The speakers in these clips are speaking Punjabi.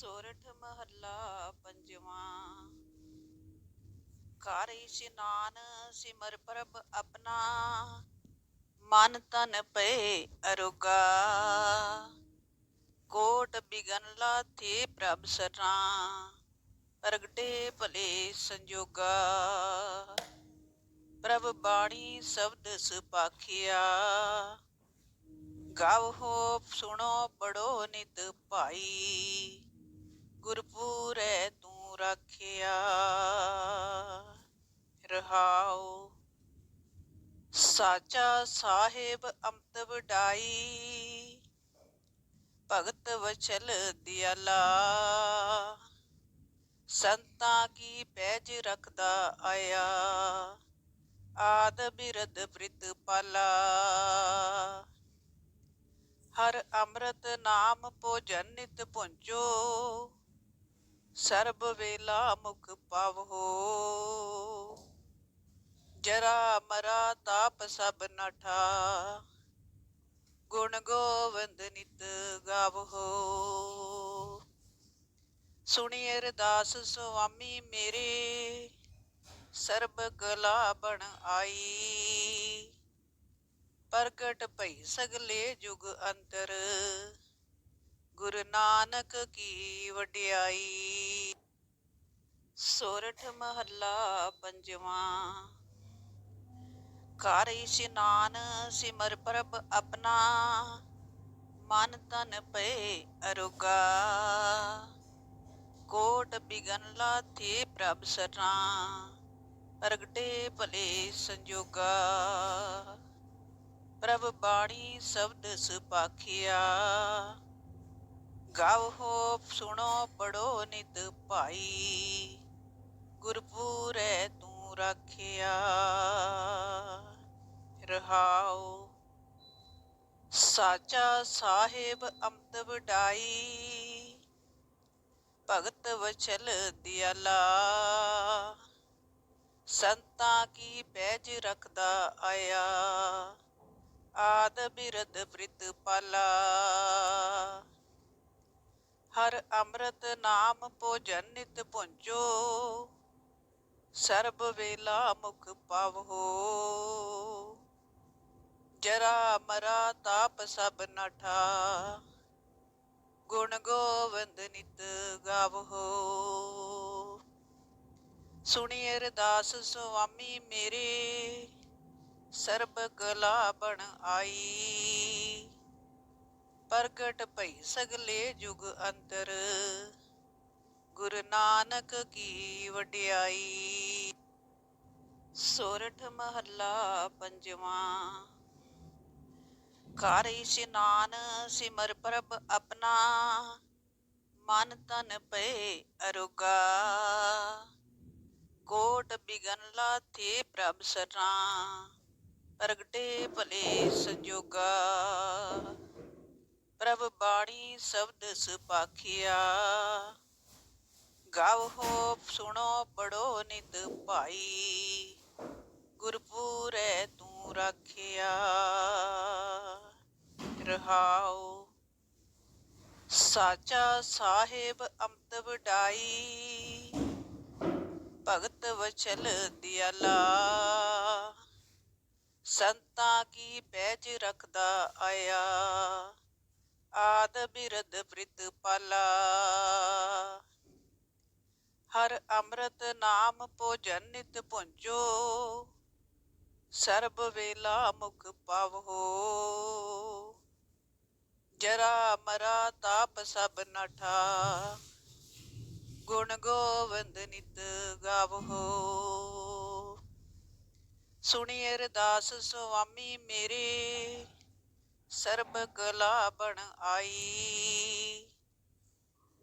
ਸੋਰਠ ਮਹੱਲਾ ਪੰਜਵਾਂ। ਘਰ ਇਸ਼ਨਾਨ ਸਿਮਰ ਪ੍ਰਭ ਆਪਣਾ। ਮਨ ਤਨ ਪਏ ਅਰੋਗਾ। ਕੋਟ ਬਿਗਨ ਲਾਥੇ ਪ੍ਰਭ ਸਰਾਂ। ਪ੍ਰਗਟੇ ਭਲੇ ਸੰਜੋਗਾ। ਪ੍ਰਭ ਬਾਣੀ ਸ਼ਬਦ ਸੁਪਾਖਿਆ। ਗਾਵ ਹੋ ਸੁਣੋ, ਪੜੋ ਨਿਤ ਭਾਈ। ਸਾਚਾ ਸਾਹਿਬ ਅੰਮ੍ਰਿਤ ਵਡਾਈ ਭਗਤ ਵਚਲ ਦਿਆਲਾ। ਸੰਤਾਂ ਕੀ ਪੈਜ ਰੱਖਦਾ ਆਇਆ। ਆਦ ਬਿਰਦ ਪ੍ਰਿਤ ਪਾਲਾ। ਹਰ ਅੰਮ੍ਰਿਤ ਨਾਮ ਭੋਜਨ ਨਿਤ ਪੁੰਜੋ ਸਰਬ ਵੇਲਾ ਮੁਖ ਪਾਵੋ। ਜਰਾ ਮਰਾ ਤਾਪ ਸਭ ਨਠਾ। ਗੁਣ ਗੋਵਿੰਦ ਨਿਤ ਗਾਵੋ। ਸੁਣੀ ਅਰਦਾਸ ਸੁਆਮੀ ਮੇਰੇ, ਸਰਬ ਕਲਾ ਬਣ ਆਈ। ਪ੍ਰਗਟ ਭਈ ਸਗਲੇ ਜੁਗ ਅੰਤਰ, ਗੁਰ ਨਾਨਕ ਕੀ ਵਡਿਆਈ। ਸੋਰਠ ਮਹੱਲਾ ਪੰਜਵਾਂ। ਘਰ ਇਸ਼ਨਾਨ ਸਿਮਰ ਪ੍ਰਭ ਆਪਣਾ ਮਨ ਤਨ ਪਏ ਅਰੁਗਾ। ਕੋਟ ਬਿਗਨ ਲਾਥੇ ਪ੍ਰਭ ਸਰਾਂ, ਪ੍ਰਗਟੇ ਭਲੇ ਸੰਜੋਗਾ। ਪ੍ਰਭ ਬਾਣੀ ਸ਼ਬਦ ਸੁਪਾਖਿਆ ਗਾਵ ਹੋ ਸੁਣੋ ਪੜੋ ਨਿਤ ਭਾਈ, ਗੁਰਪੂਰੈ ਤੂੰ ਰਾਖਿਆ। ਰਹਾਉ। ਸਾਚਾ ਸਾਹਿਬ ਅੰਮ੍ਰਿਤ ਵਡਾਈ। ਭਗਤ ਵਚਲ ਦਿਆਲਾ। ਸੰਤਾਂ ਕੀ ਪੈਜ ਰੱਖਦਾ ਆਇਆ। ਆਦ ਬਿਰਦ ਪ੍ਰਿਤ ਪਾਲਾ। ਹਰ ਅੰਮ੍ਰਿਤ ਨਾਮ ਭੋਜਨ ਨਿਤ ਪੁੰਜੋ ਸਰਬ ਵੇਲਾ ਮੁਖ ਪਾਵੋ। ਜਰਾ ਮਰਾ ਤਾਪ ਸਭ ਨਠਾ। ਗੁਣ ਗੋਵਿੰਦ ਨਿਤ ਗਾਵੋ। ਸੁਣੀ ਅਰਦਾਸ ਸੁਆਮੀ ਮੇਰੇ, ਸਰਬ ਕਲਾ ਬਣ ਆਈ। ਪ੍ਰਗਟ ਭਈ ਸਗਲੇ ਜੁਗ ਅੰਤਰ, ਗੁਰ ਨਾਨਕ ਕੀ ਵਡਿਆਈ। ਸੋਰਠ ਮਹੱਲਾ ਪੰਜਵਾਂ। ਘਰ ਇਸ਼ਨਾਨ ਸਿਮਰ ਪ੍ਰਭ ਆਪਣਾ, ਮਨ ਤਨ ਪਏ ਅਰੁਗਾ। ਕੋਟ ਬਿਗਨ ਲਾਥੇ ਪ੍ਰਭ ਸਰਾਂ, ਪ੍ਰਗਟੇ ਭਲੇ ਸੰਜੋਗਾ। ਪ੍ਰਭ ਬਾਣੀ ਸ਼ਬਦ ਸੁਪਾਖਿਆ ਗਾਵ ਹੋ ਸੁਣੋ ਪੜੋ ਨਿਤ ਭਾਈ। ਗੁਰਪੂਰੈ ਤੂੰ ਰੱਖਿਆ। ਰਹਾਉ। ਸਾਚਾ ਸਾਹਿਬ ਅੰਮ੍ਰਿਤ ਵਡਾਈ। ਭਗਤ ਵਚਲ ਦਿਆਲਾ। ਸੰਤਾਂ ਕੀ ਪੈਜ ਰੱਖਦਾ ਆਇਆ। ਆਦ ਬਿਰਦ ਪ੍ਰਿਤ ਪਾਲਾ। ਹਰ ਅੰਮ੍ਰਿਤ ਨਾਮ ਭੋਜਨ ਨਿਤ ਪੁੰਜੋ ਸਰਬ ਵੇਲਾ ਮੁਖ ਪਾਵੋ। ਜਰਾ ਮਰਾ ਤਾਪ ਸਭ ਨਠਾ। ਗੁਣ ਗੋਵਿੰਦ ਨਿਤ ਗਾਵੋ। ਸੁਣੀ ਅਰਦਾਸ ਸੁਆਮੀ ਮੇਰੇ, ਸਰਬ ਕਲਾ ਬਣ ਆਈ।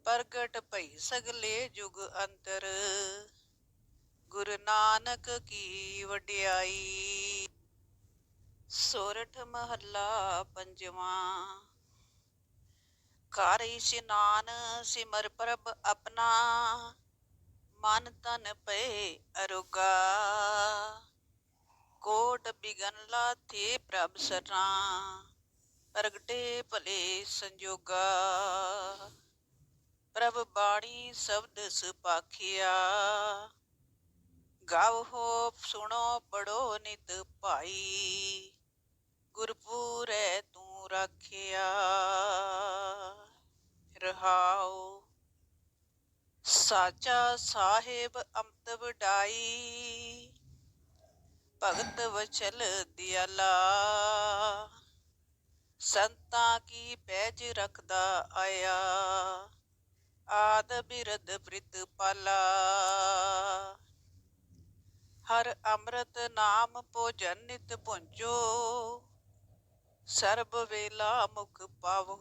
ਪ੍ਰਗਟ ਭਈ ਸਗਲੇ ਜੁਗ ਅੰਤਰ, ਗੁਰੂ ਨਾਨਕ ਕੀ ਵਡਿਆਈ। ਸੋਰਠ ਮਹੱਲਾ ਪੰਜਵਾਂ। ਘਰ ਇਸ਼ਨਾਨ ਸਿਮਰ ਪ੍ਰਭ ਆਪਣਾ। ਮਨ ਤਨ ਪਏ ਅਰੋਗਾ। ਕੋਟ ਬਿਗਨ ਲਾਥੇ ਪ੍ਰਭ ਸਰਾਂ ਪ੍ਰਗਟੇ ਭਲੇ ਸੰਜੋਗਾ। ਪ੍ਰਭ ਬਾਣੀ ਸ਼ਬਦ ਸੁਪਾਖਿਆ ਗਾਵੋ ਸੁਣੋ, ਪੜੋ ਨਿਤ ਭਾਈ। ਗੁਰਪੂਰੈ ਤੂੰ ਰੱਖਿਆ। ਰਹਾਉ ਸਾਚਾ ਸਾਹਿਬ ਅੰਮ੍ਰਿਤ ਵਡਾਈ। ਭਗਤ ਵਚਲ ਦਿਆਲਾ। ਸੰਤਾਂ ਕੀ ਪੈਜ ਰੱਖਦਾ ਆਇਆ। ਆਦ ਬਿਰਦ ਪ੍ਰਿਤ ਪਾਲਾ। ਹਰ ਅੰਮ੍ਰਿਤ ਨਾਮ ਭੋਜਨ ਨਿਤ ਪੁੰਜੋ ਸਰਬ ਵੇਲਾ ਮੁਖ ਪਾਵੋ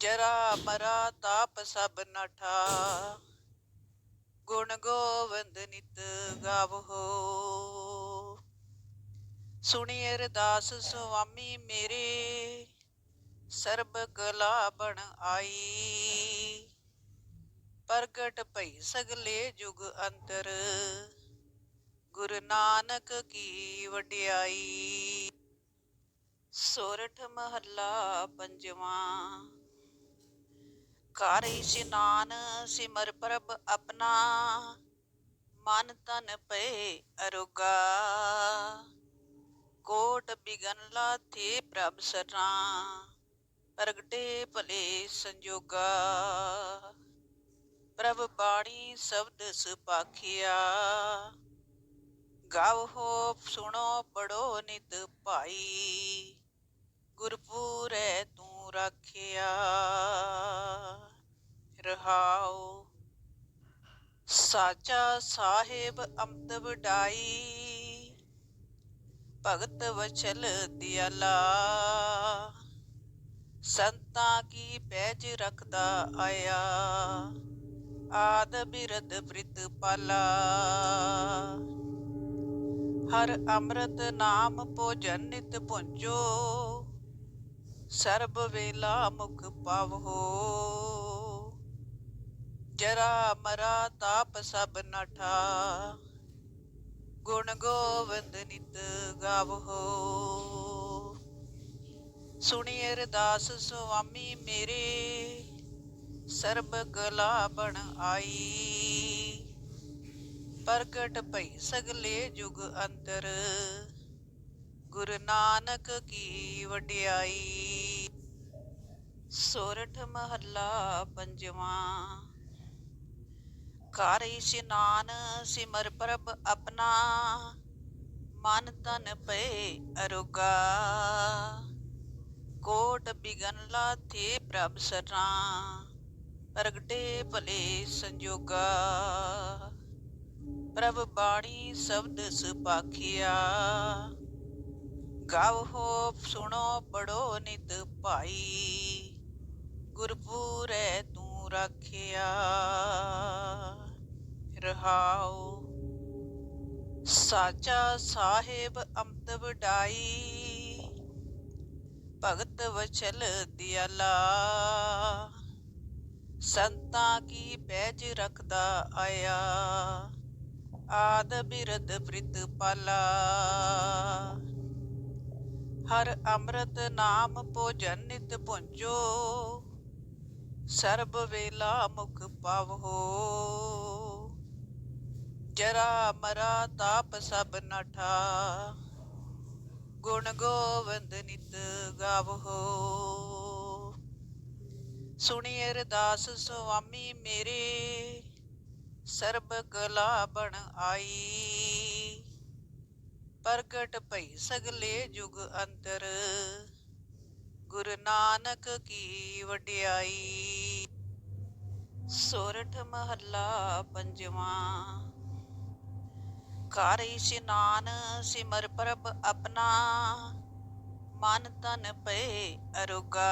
ਜਰਾ ਮਰਾ ਤਾਪ ਸਭ ਨਠਾ ਗੁਣ ਗੋਵਿੰਦ ਨਿਤ ਗਾਵੋ ਸੁਣੀ ਅਰਦਾਸ ਸੁਆਮੀ ਮੇਰੇ, ਸਰਬ ਕਲਾ ਬਣ ਆਈ। ਪ੍ਰਗਟ ਭਈ ਸਗਲੇ ਜੁਗ ਅੰਤਰ, ਗੁਰੂ ਨਾਨਕ ਕੀ ਵਡਿਆਈ। ਸੋਰਠ ਮਹੱਲਾ ਪੰਜਵਾਂ। ਘਰ ਇਸ਼ਨਾਨ ਸਿਮਰ ਪ੍ਰਭ ਆਪਣਾ, ਮਨ ਤਨ ਪਏ ਅਰੋਗਾ। ਕੋਟ ਬਿਗਨ ਲਾਥੇ ਪ੍ਰਭ ਸਰਾਂ ਪ੍ਰਗਟੇ ਭਲੇ ਸੰਜੋਗਾ। ਪ੍ਰਭ ਬਾਣੀ ਸ਼ਬਦ ਸੁਪਾਖਿਆ ਹੋ ਸੁਣੋ ਪੜੋ ਨਿਤ ਭਾਈ। ਗੁਰਪੂਰੈ ਤੂੰ ਰੱਖਿਆ, ਰਹਾਉ ਸਾਚਾ ਸਾਹਿਬ ਅੰਮ੍ਰਿਤ ਵਡਾਈ, ਭਗਤ ਵਚਲ ਦਿਆਲਾ। ਸੰਤਾਂ ਕੀ ਪੈਜ ਰੱਖਦਾ ਆਇਆ, ਆਦ ਬਿਰਧ ਪ੍ਰਿਤ ਪਾਲਾ। ਹਰ ਅੰਮ੍ਰਿਤ ਨਾਮ ਭੋਜਨ ਨਿਤ ਪੁੰਜੋ ਸਰਬ ਵੇਲਾ ਮੁਖ ਪਾਵੋ। ਜਰਾ ਮਰਾ ਤਾਪ ਸਭ ਨਠਾ। ਗੁਣ ਗੋਵਿੰਦ ਨਿਤ ਗਾਵੋ। ਸੁਣੀ ਅਰਦਾਸ ਸੁਆਮੀ ਮੇਰੇ, ਸਰਬ ਕਲਾ ਬਣ ਆਈ। ਪ੍ਰਗਟ ਭਈ ਸਗਲੇ ਜੁਗ ਅੰਤਰ, ਗੁਰੂ ਨਾਨਕ ਕੀ ਵਡਿਆਈ। ਸੋਰਠ ਮਹੱਲਾ ਪੰਜਵਾਂ। ਘਰ ਇਸ਼ਨਾਨ ਸਿਮਰ ਪ੍ਰਭ ਆਪਣਾ। ਮਨ ਤਨ ਪਏ ਅਰੋਗਾ। ਕੋਟ ਬਿਗਨ ਲਾਥੇ ਪ੍ਰਭ ਸਰਨਾ ਪ੍ਰਗਟੇ ਭਲੇ ਸੰਜੋਗਾ। ਪ੍ਰਭ ਬਾਣੀ ਸ਼ਬਦ ਸੁਪਾਖਿਆ ਗਾਵੋ ਸੁਣੋ ਪੜੋ ਨਿਤ ਭਾਈ। ਗੁਰਪੂਰੈ ਤੂੰ ਰੱਖਿਆ, ਰਹਾਉ। ਸਾਚਾ ਸਾਹਿਬ ਅੰਮ੍ਰਿਤ ਵਡਾਈ, ਭਗਤ ਵਚਲ ਦਿਆਲਾ। ਸੰਤਾਂ ਕੀ ਪੈਜ ਰੱਖਦਾ ਆਇਆ, ਆਦ ਬਿਰਦ ਪ੍ਰਿਤ ਪਾਲਾ। ਹਰ ਅੰਮ੍ਰਿਤ ਨਾਮ ਭੋਜਨ ਨਿਤ ਪੁੰਜੋ ਸਰਬ ਵੇਲਾ ਮੁਖ ਪਾਵੋ। ਜਰਾ ਮਰਾ ਤਾਪ ਸਭ ਨਠਾ। ਗੁਣ ਗੋਵਿੰਦ ਨਿਤ ਗਾਵੋ। ਸੁਣੀ ਅਰਦਾਸ ਸੁਆਮੀ ਮੇਰੇ, ਸਰਬ ਕਲਾ ਬਣ ਆਈ। ਪ੍ਰਗਟ ਭਈ ਸਗਲੇ ਜੁਗ ਅੰਤਰ। ਗੁਰੂ ਨਾਨਕ ਕੀ ਵਡਿਆਈ। ਸੋਰਠ ਮਹੱਲਾ ਪੰਜਵਾਂ। ਘਰ ਇਸ਼ਨਾਨ ਸਿਮਰ ਪ੍ਰਭ ਆਪਣਾ। ਮਨ ਤਨ ਪਏ ਅਰੋਗਾ।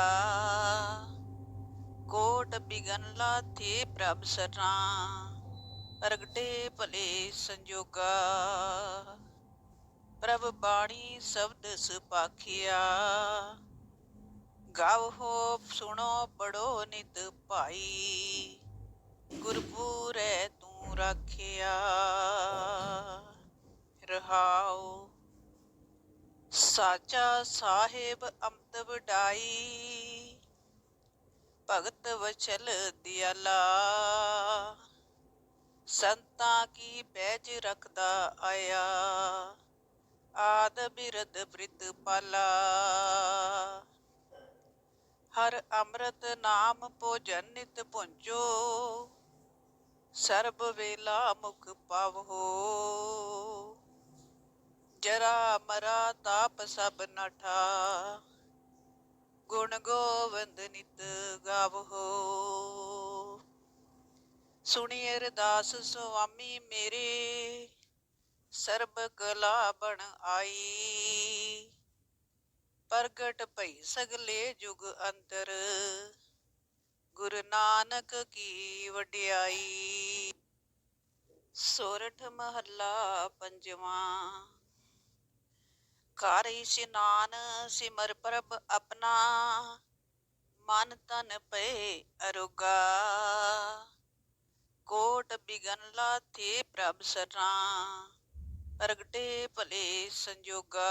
ਕੋਟ ਬਿਗਨ ਲਾਥੇ ਪ੍ਰਭ ਸਰਾਂ। ਪ੍ਰਗਟੇ ਭਲੇ ਸੰਜੋਗਾ। ਪ੍ਰਭ ਬਾਣੀ ਸ਼ਬਦ ਸੁਪਾਖਿਆ ਗਾਵੋ ਸੁਣੋ ਪੜੋ ਨਿਤ ਭਾਈ। ਗੁਰਪੂਰੈ ਤੂੰ ਰੱਖਿਆ, ਰਹਾਉ। ਸਾਚਾ ਸਾਹਿਬ ਅੰਮ੍ਰਿਤ ਵਡਾਈ, ਭਗਤ ਵਚਲ ਦਿਆਲਾ। ਸੰਤਾਂ ਕੀ ਪੈਜ ਰੱਖਦਾ ਆਇਆ, ਆਦ ਬਿਰਦ ਬ੍ਰਿਤ ਪਾਲਾ ਹਰ ਅੰਮ੍ਰਿਤ ਨਾਮ ਭੋਜਨ ਨਿਤ ਪੁੰਜੋ ਸਰਬ ਵੇਲਾ ਮੁਖ ਪਾਵੋ। ਜਰਾ ਮਰਾ ਤਾਪ ਸਭ ਨਠਾ, ਗੁਣ ਗੋਵਿੰਦ ਨਿਤ ਗਾਵੋ। ਸੁਣੀਏ ਅਰਦਾਸ ਸੁਆਮੀ ਮੇਰੇ, ਸਰਬ ਕਲਾ ਬਣ ਆਈ। ਪ੍ਰਗਟ ਭਈ ਸਗਲੇ ਜੁਗ ਅੰਤਰ ਗੁਰੂ ਨਾਨਕ ਕੀ ਵਡਿਆਈ। ਸੋਰਠ ਮਹੱਲਾ ਪੰਜਵਾਂ। ਘਰ ਇਸ਼ਨਾਨ ਸਿਮਰ ਪ੍ਰਭ ਆਪਣਾ। ਮਨ ਤਨ ਪਏ ਅਰੋਗਾ। ਕੋਟ ਬਿਗਨ ਲਾਥੇ ਪ੍ਰਭ ਸਰਾਂ। ਪ੍ਰਗਟੇ ਭਲੇ ਸੰਜੋਗਾ।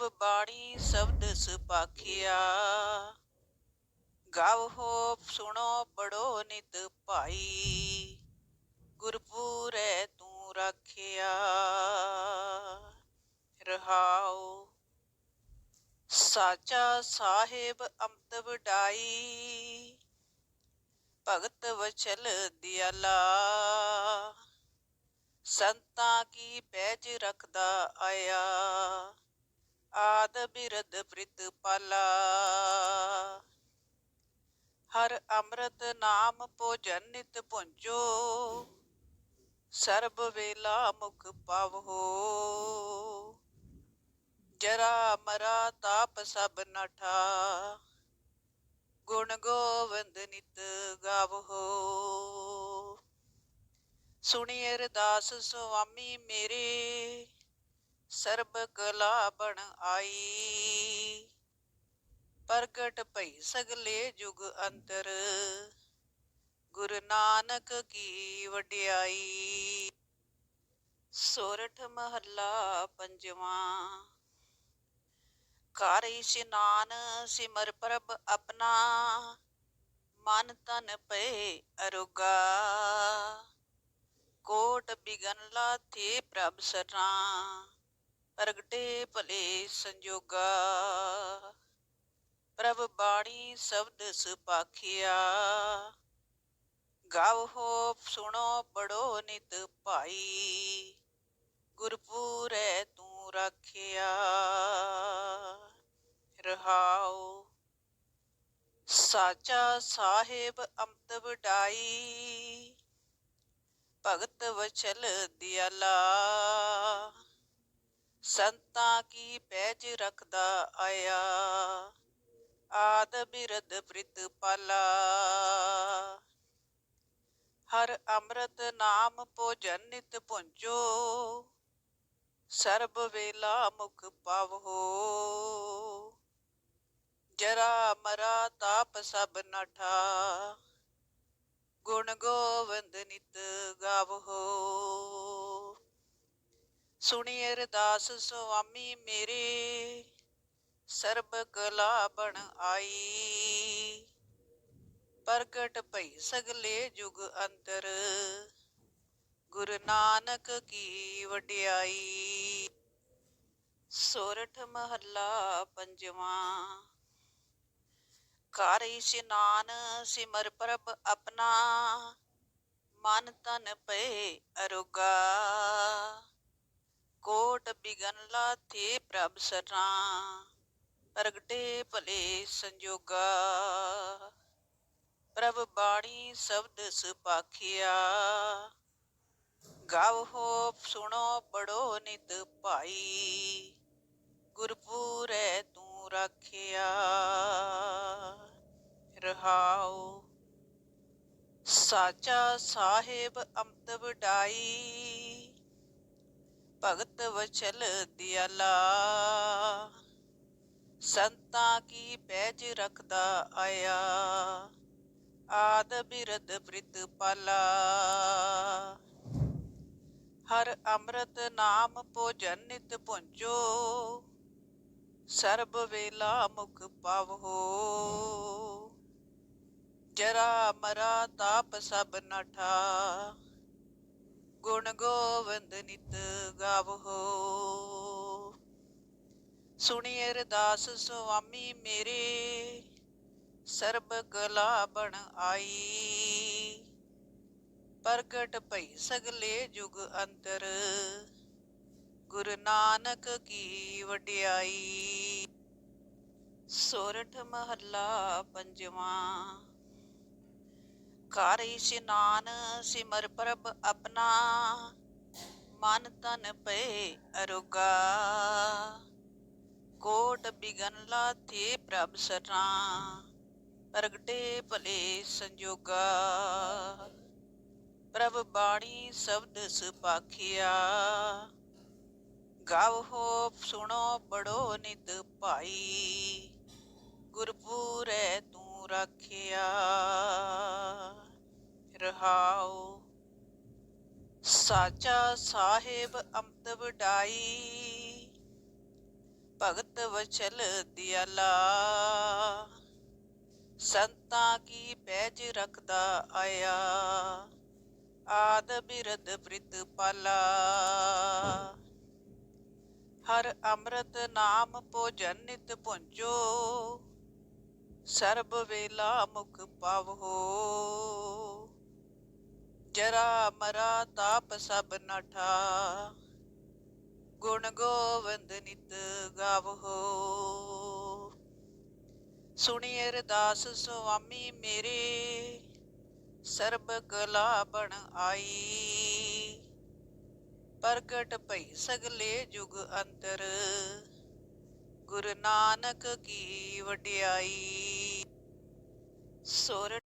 ਪ੍ਰਭ ਬਾਣੀ ਸ਼ਬਦ ਸੁਪਾਖਿਆ। ਗਾਵ ਹੋ ਸੁਣੋ ਪੜੋ ਨਿਤ ਭਾਈ। ਗੁਰਪੂਰੈ ਤੂੰ ਰਾਖਿਆ। ਰਹਾਉ ਸਾਚਾ ਸਾਹਿਬ ਅੰਮ੍ਰਿਤ ਵਡਾਈ। ਭਗਤ ਵਚਲ ਦਿਆਲਾ। ਸੰਤਾਂ ਕੀ ਬੈਜ ਰਖਦਾ ਆਇਆ। ਆਦ ਬਿਰਦ ਪ੍ਰਿਤ ਪਾਲਾ। ਹਰ ਅੰਮ੍ਰਿਤ ਨਾਮ ਭੋਜਨ ਨਿਤ ਪੁੰਜੋ ਸਰਬ ਵੇਲਾ ਮੁਖ ਪਾਵੋ। ਜਰਾ ਮਰਾ ਤਾਪ ਸਭ ਨਠਾ। ਗੁਣ ਗੋਵਿੰਦ ਨਿਤ ਗਾਵੋ। ਸੁਣੀ ਅਰਦਾਸ ਸੁਆਮੀ ਮੇਰੇ। ਸਰਬ ਕਲਾ ਬਣ ਆਈ। ਪ੍ਰਗਟ ਭਈ ਸਗਲੇ ਜੁਗ ਅੰਤਰ। ਗੁਰੂ ਨਾਨਕ ਕੀ ਵਡਿਆਈ। ਸੋਰਠ ਮਹੱਲਾ ਪੰਜਵਾਂ। ਘਰ ਇਸ਼ਨਾਨ ਸਿਮਰ ਪ੍ਰਭ ਆਪਣਾ। ਮਨ ਤਨ ਪਏ ਅਰੋਗਾ। ਕੋਟ ਬਿਗਨ ਲਾਥੇ ਪ੍ਰਭ ਸਰਾਂ। ਪ੍ਰਗਟੇ ਭਲੇ ਸੰਜੋਗਾ। ਪ੍ਰਭ ਬਾਣੀ ਸ਼ਬਦ ਸੁਪਾਖਿਆ। ਗਾਵ ਹੋ, ਸੁਣੋ ਪੜੋ ਨਿਤ ਭਾਈ। ਗੁਰਪੂਰੈ ਤੂੰ ਰਾਖਿਆ। ਰਹਾਉ। ਸਾਚਾ ਸਾਹਿਬ ਅੰਮ੍ਰਿਤ ਵਡਾਈ ਭਗਤ ਵਚਲ ਦਿਆਲਾ। ਸੰਤਾਂ ਕੀ ਪੈਜ ਰੱਖਦਾ ਆਇਆ? ਆਦ ਬਿਰਦ ਪ੍ਰਿਤ ਪਾਲਾ। ਹਰ ਅੰਮ੍ਰਿਤ ਨਾਮ ਭੋਜਨ ਨਿਤ ਪੁੰਜੋ ਸਰਬ ਵੇਲਾ ਮੁਖ ਪਾਵੋ। ਜਰਾ ਮਰਾ ਤਾਪ ਸਭ ਨਠਾ। ਗੁਣ ਗੋਵਿੰਦ ਨਿਤ ਗਾਵੋ। ਸੁਣੀ ਅਰਦਾਸ, ਸੁਆਮੀ ਮੇਰੇ, ਸਰਬ ਕਲਾ ਬਣ ਆਈ। ਪ੍ਰਗਟ ਭਈ ਸਗਲੇ ਜੁਗ ਅੰਤਰ, ਗੁਰੂ ਨਾਨਕ ਕੀ ਵਡਿਆਈ। ਸੋਰਠ ਮਹੱਲਾ ਪੰਜਵਾਂ, ਘਰ ਇਸ਼ਨਾਨ ਸਿਮਰ ਪ੍ਰਭ ਆਪਣਾ, ਮਨ ਤਨ ਪਏ ਅਰੋਗਾ। ਕੋਟ ਬਿਗਨ ਲਾਥੇ ਪ੍ਰਭ ਸਰਾਂ। ਪ੍ਰਗਟੇ ਭਲੇ ਸੰਜੋਗਾ। ਪ੍ਰਭ ਬਾਣੀ ਸ਼ਬਦ ਸੁਪਾਖਿਆ ਗਾਵ ਹੋ ਸੁਣੋ ਪੜੋ ਨਿਤ ਭਾਈ। ਗੁਰਪੂਰੈ ਤੂੰ ਰਾਖਿਆ। ਰਹਾਉ ਸਾਚਾ ਸਾਹਿਬ ਅੰਮ੍ਰਿਤ ਵਡਾਈ ਭਗਤ ਵਚਲ ਦਿਆਲਾ। ਸੰਤਾਂ ਕੀ ਪੈਜ ਰੱਖਦਾ ਆਇਆ। ਆਦ ਬਿਰਦ ਬ੍ਰਿਤ ਪਾਲਾ। ਹਰ ਅੰਮ੍ਰਿਤ ਨਾਮ ਭੋਜਨ ਨਿਤ ਪੁੰਜੋ ਸਰਬ ਵੇਲਾ ਮੁਖ ਪਾਵੋ। ਜਰਾ ਮਰਾ ਤਾਪ ਸਭ ਨਠਾ। ਗੁਣ ਗੋਵਿੰਦ ਨਿਤ ਗਾਵੋ। ਸੁਣੀਏ ਅਰਦਾਸ ਸੁਆਮੀ ਮੇਰੇ, ਸਰਬ ਕਲਾ ਬਣ ਆਈ। ਪ੍ਰਗਟ ਭਈ ਸਗਲੇ ਜੁਗ ਅੰਤਰ, ਗੁਰੂ ਨਾਨਕ ਕੀ ਵਡਿਆਈ। ਸੋਰਠ ਮਹੱਲਾ ਪੰਜਵਾਂ ਘਰ ਇਸ਼ਨਾਨ ਸਿਮਰ ਪ੍ਰਭ ਆਪਣਾ, ਮਨ ਤਨ ਪਏ ਅਰੋਗਾ। ਕੋਟ ਬਿਗਨ ਲਾਥੇ ਪ੍ਰਭ ਸਰਾਂ, ਪ੍ਰਗਟੇ ਭਲੇ ਸੰਜੋਗਾ। ਪ੍ਰਭ ਬਾਣੀ ਸ਼ਬਦ ਸੁਪਾਖਿਆ ਗਾਵ ਹੋ ਸੁਣੋ ਬੜੋ ਨਿਤ ਭਾਈ। ਗੁਰਪੂਰੈ ਤੂੰ ਰੱਖਿਆ। ਸਾਚਾ ਸਾਹਿਬ ਅੰਮ੍ਰਿਤ ਡਾਈ। ਭਗਤ ਵਚਲ ਦਿਆਲਾ। ਸੰਤਾਂ ਕੀ ਪੈਜ ਰੱਖਦਾ ਆਇਆ। ਆਦ ਬਿਰਦ ਪ੍ਰਿਤ ਪਾਲਾ। ਹਰ ਅੰਮ੍ਰਿਤ ਨਾਮ ਭੋਜਨ ਨਿਤ ਪੁੰਜੋ ਸਰਬ ਵੇਲਾ ਮੁਖ ਪਾਵੋ। ਜਰਾ ਮਰਾ ਤਾਪ ਸਭ ਨਠਾ। ਗੁਣ ਗੋਵਿੰਦ ਨਿਤ ਗਾਵੋ। ਸੁਣੀਏ ਅਰਦਾਸ ਸੁਆਮੀ ਮੇਰੇ, ਸਰਬ ਕਲਾ ਬਣ ਆਈ। ਪ੍ਰਗਟ ਭਈ ਸਗਲੇ ਜੁਗ ਅੰਤਰ, ਗੁਰੂ ਨਾਨਕ ਕੀ ਵਡਿਆਈ। ਸੁਰ